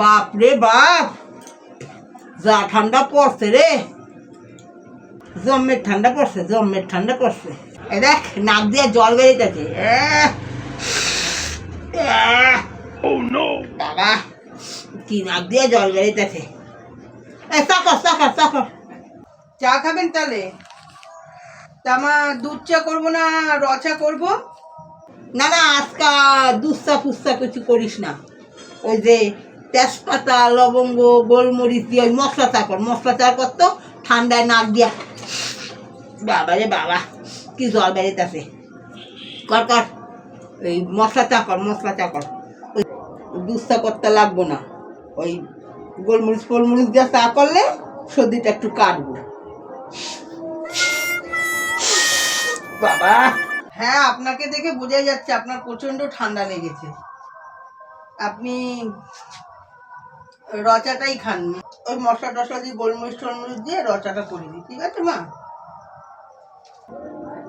বাপ রে বাপ। যা ঠান্ডা পড়ছে রে। জম্মের ঠান্ডা পড়ছে জম্মের ঠান্ডা পড়ছে। এ দেখ নাক দিয়ে জল বেরিয়েছে বাবা কি নাক দিয়ে জল বেরিয়েছে এ চাকর চাকর চাকর চা খাবেন তাহলে? তা আমার দুধ চা করব না র চা করব? না না আজকা দুস্সা ফুস্সা কিছু করিস না। ওই যে তেজপাতা, লবঙ্গ, গোলমরিচ দিয়ে ওই মশলা চা কর। মশলা চা কর তো ঠান্ডায় নাক দিয়া। বাবা রে বাবা, কি জল বেরিতেছে। কর কর। ওই মশলা চা কর, মশলা চা কর। ওই দুস্সা করতে লাগবো না। ওই গোলমরিচ, ফোলমরিচ দিয়ে চা করলে সর্দিটা একটু কাটবো। বাবা। হ্যাঁ আপনাকে দেখে বোঝাই যাচ্ছে, আপনার প্রচণ্ড ঠান্ডা লেগেছে। আপনি রচাটাই খান ওই মশলা টশলা দিয়ে গোলমরিচ টলমরিচ দিয়ে রচাটা করে দিই ঠিক আছে মা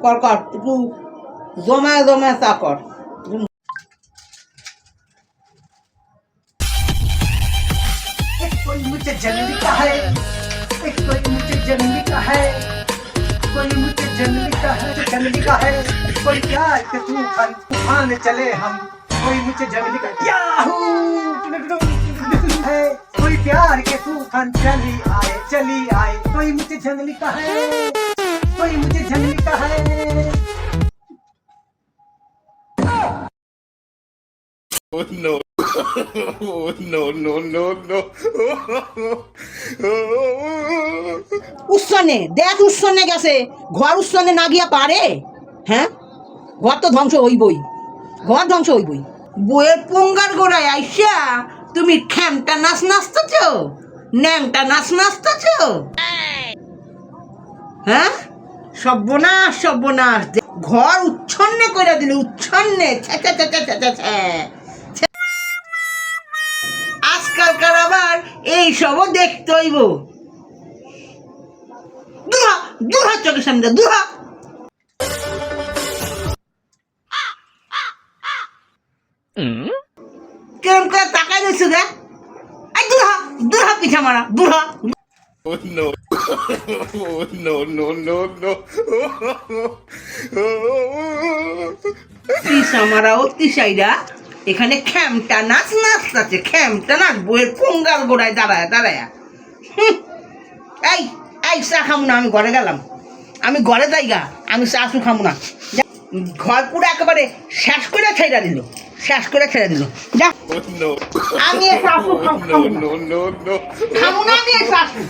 কর কর একটু জমা জমা চা কর कोई मुझे जन्म का है एक कोई मुझे जन्म का है कोई मुझे जन्म का है जन्म का है कोई प्यार के तूफान तूफान चले हम कोई मुझे जन्म का याहू है कोई प्यार के तूफान चली आए चली आए कोई मुझे जन्म का है कोई मुझे जन्म का है Oh no. Oh no no no no. উৎসনে দেখ উৎসনে গেছে ঘর উৎসনে না গিয়া পারে হ্যাঁ ঘর তো ধ্বংস হইবই ঘর ধ্বংস হইবই বইয়ের পঙ্গার গোড়ায় আইসা তুমি ঠ্যামটা নাচ নাচতেছ? ন্যাংটা নাচ নাচতেছ? হ্যাঁ? সর্বনাশ সর্বনাশ। ঘর উচ্ছন্নে করে দিলে উচ্ছন্নে। আজকালকার আবার এই সবও দেখতে হইব। দুহা দুহা চোখের সামনে দুহা। কেরম করে তাকাই দিচ্ছ রে এই দুহা দুহা পিঠা মারা দুহা Oh no. Oh no no no no. তিসা মারা ও তিসাইরা এখানে খ্যামটা নাচ নাচতাছে খ্যামটা নাচ। বইয়ের পঙ্গাল গোড়ায় দাঁড়ায় দাঁড়ায়। হুঁ। এই এই চা খামু না আমি ঘরে গেলাম। আমি ঘরে যাইগা আমি চা চু খামু না। ঘর পুরো একেবারে শেষ করে ছেড়ে দিল। শেষ করে ছেড়ে দিল। যা। Oh আমি চু খাম- না. আমি এই শাশু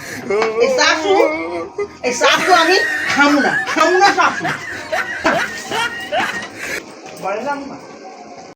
চু এই চু আমি খামু না খামু না শাশু চু না